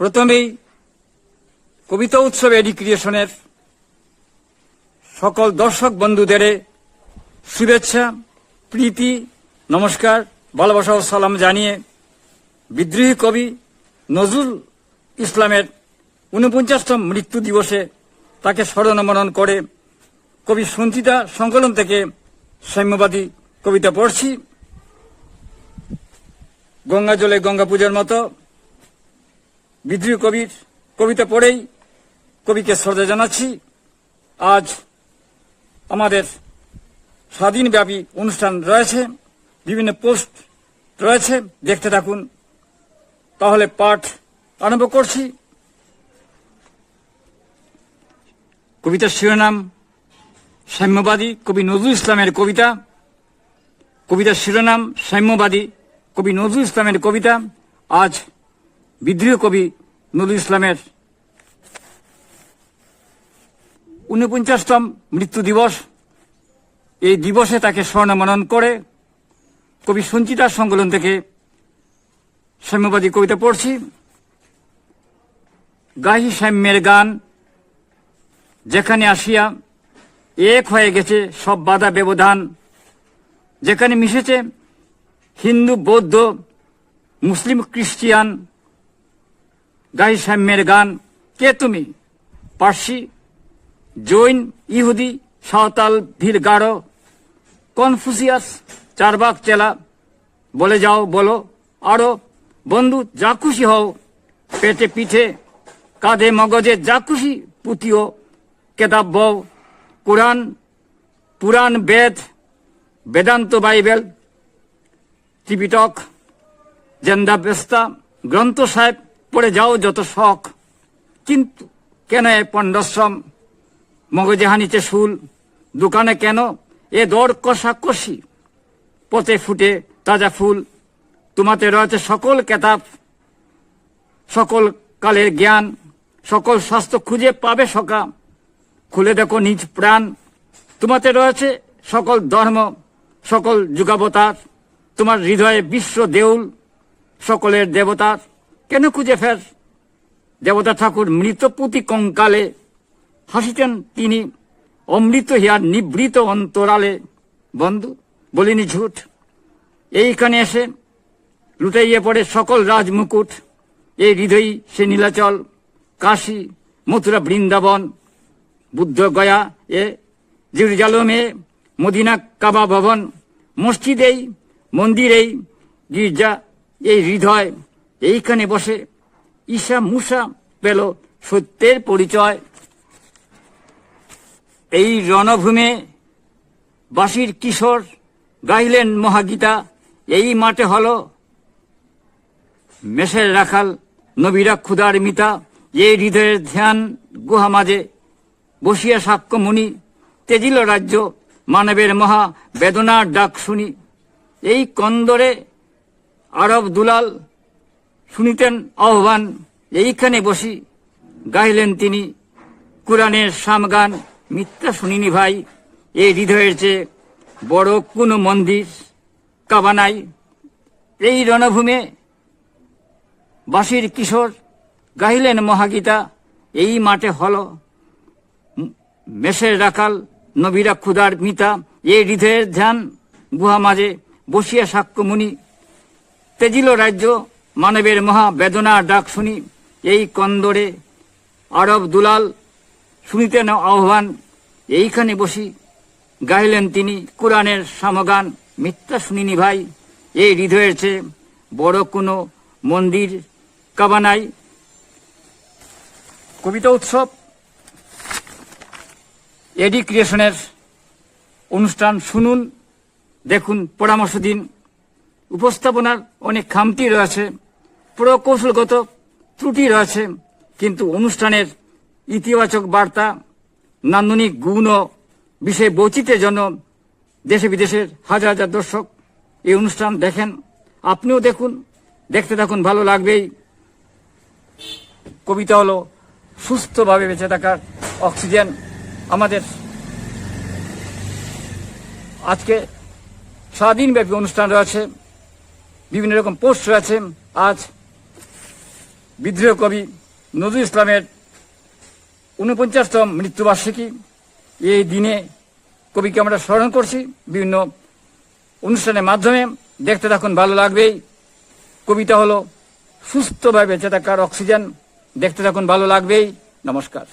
প্রথমেই কবিতা উৎসব এডি ক্রিয়েশনের সকল দর্শক বন্ধুদের শুভেচ্ছা, প্রীতি, নমস্কার, ভালোবাসা ও সালাম জানিয়ে বিদ্রোহী কবি নজরুল ইসলামের উনপঞ্চাশতম মৃত্যু দিবসে তাকে স্মরণমনন করে কবি সঞ্চিতা সংকলন থেকে সাম্যবাদী কবিতা পড়ছি। গঙ্গা জলে গঙ্গা পূজার মতো বিদ্রোহী কবির কবিতা পড়েই কবিকে শ্রদ্ধা জানাচ্ছি। আজ আমাদের স্বাধীনব্যাপী অনুষ্ঠান রয়েছে, বিভিন্ন পোস্ট রয়েছে, দেখতে থাকুন। তাহলে পাঠ আরম্ভ করছি। কবিতার শিরোনাম সাম্যবাদী কবি নজরুল ইসলামের কবিতা। কবিতার শিরোনাম সাম্যবাদী কবি নজরুল ইসলামের কবিতা। আজ বিদ্রোহী কবি নজরুল ইসলামের ঊনপঞ্চাশতম মৃত্যু দিবস। এই দিবসে তাকে স্বর্ণমনন করে কবি সঞ্চিতার সংকলন থেকে সাম্যবাদী কবিতা পড়ছি। গাহি সাম্যের গান, যেখানে আসিয়া এক হয়ে গেছে সব বাধা ব্যবধান, যেখানে মিশেছে হিন্দু, বৌদ্ধ, মুসলিম, খ্রিস্টিয়ান গাহি সাম্যের গান। কে তুমি? পার্সি, জৈন, ইহুদি, সাঁওতাল ভিড় গাঢ়, কনফুসিয়াস চারবাক চেলা। বলে যাও, বলো, আরও, বন্ধু, যা খুশি হও। পেটে পিঠে, কাঁধে মগজে যা খুশি পুঁতিও। কেতাব বও, কোরআন, পুরাণ, বেদ, বেদান্ত বাইবেল, ত্রিপিটক জেন্দা বেস্তা গ্রন্থ সাহেব পড়ে যাও যত শখ। কিন্তু কেন এ পণ্ডশ্রম? মগজে হানিতে শুল, দোকানে কেন? এ দর কষা কষি পথে ফুটে তাজা ফুল, তোমাতে রয়েছে সকল কেতাব, সকল কালের জ্ঞান, সকল স্বাস্থ্য খুঁজে পাবে সকা। খুলে দেখো নিজ প্রাণ, তোমাতে রয়েছে সকল ধর্ম, সকল যুগাবতার, তোমার হৃদয়ে বিশ্ব দেউল, সকলের দেবতার। কেন খুঁজে ফের? দেবতা ঠাকুর মৃত পুঁতি কঙ্কালে হাসিতেন তিনি, অমৃত হিয়ার নিবৃত অন্তরালে। বন্ধু, বলিনি ঝুট। এইখানে এসে লুটাইয়ে পড়ে সকল রাজমুকুট, এই হৃদয়ী সে নীলাচল, কাশী, মথুরা বৃন্দাবন, বুদ্ধ গয়া এ, জেরুজালমে, মদিনা কাবা ভবন, মসজিদেই, মন্দিরেই, গির্জা, এই হৃদয় এইখানে বসে ঈশা মুসা পেল সত্যের পরিচয়। এই রণভূমে বাসির কিশোর গাইলেন মহাগীতা, এই মাঠে হল মেষের রাখাল, নবীরা ক্ষুদার মিতা এই হৃদয়ের ধ্যান গুহা মাঝে। বসিয়া সাক্ষ্য মুনি, তেজিল রাজ্য, মানবের মহা বেদনার ডাক শুনি। এই কন্দরে আরব দুলাল শুনিতেন আহ্বান, এইখানে বসি। গাইলেন তিনি, কোরআনের সামগান, মিথ্যা শুনিনি ভাই, এই হৃদয়ের চেয়ে বড় কোন মন্দির কাবানাই এই রণভূমে বাসির কিশোর গাহিলেন মহাগীতা, এই মাঠে হল। মেষের রাখাল, নবীরা ক্ষুদার মিতা, এই হৃদয়ের ধ্যান গুহা মাঝে বসিয়া সাক্ষ্য মুনি। তেজিল রাজ্য মানবের মহা বেদনা ডাক শুনি। এই কন্দরে আরব দুলাল শুনিতেন আহ্বান। এইখানে বসি। গাইলেন তিনি কোরআনের সামগান। মিথ্যা শুনিনি ভাই। এই হৃদয়ের চেয়ে বড় কোনো মন্দির কাবানাই কবিতা উৎসব। এডি ক্রিয়েশনের অনুষ্ঠান শুনুন। দেখুন পরামর্শ দিন। উপস্থাপনার অনেক খামতি রয়েছে। প্রকৌশলগত ত্রুটি রয়েছে, কিন্তু অনুষ্ঠানের ইতিবাচক বার্তা, নান্দনিক গুণ ও বিষয় বৈচিত্র্যের জন্য দেশে বিদেশের হাজার হাজার দর্শক এই অনুষ্ঠান দেখেন। আপনিও দেখুন, দেখতে থাকুন, ভালো লাগবেই। কবিতা হলো সুস্থভাবে বেঁচে থাকার অক্সিজেন আমাদের। আজকে স্বাধীনব্যাপী অনুষ্ঠান রয়েছে, বিভিন্ন রকম পোস্ট রয়েছে, আজ বিদ্রোহ কবি নজরুল ইসলামের উনপঞ্চাশতম মৃত্যুবার্ষিকী। এই দিনে কবিকে আমরা স্মরণ করছি বিভিন্ন অনুষ্ঠানের মাধ্যমে। দেখতে থাকুন, ভালো লাগবেই। কবিতা হলো সুস্থভাবে বেঁচে থাকার অক্সিজেন। দেখতে থাকুন, ভালো লাগবেই। নমস্কার।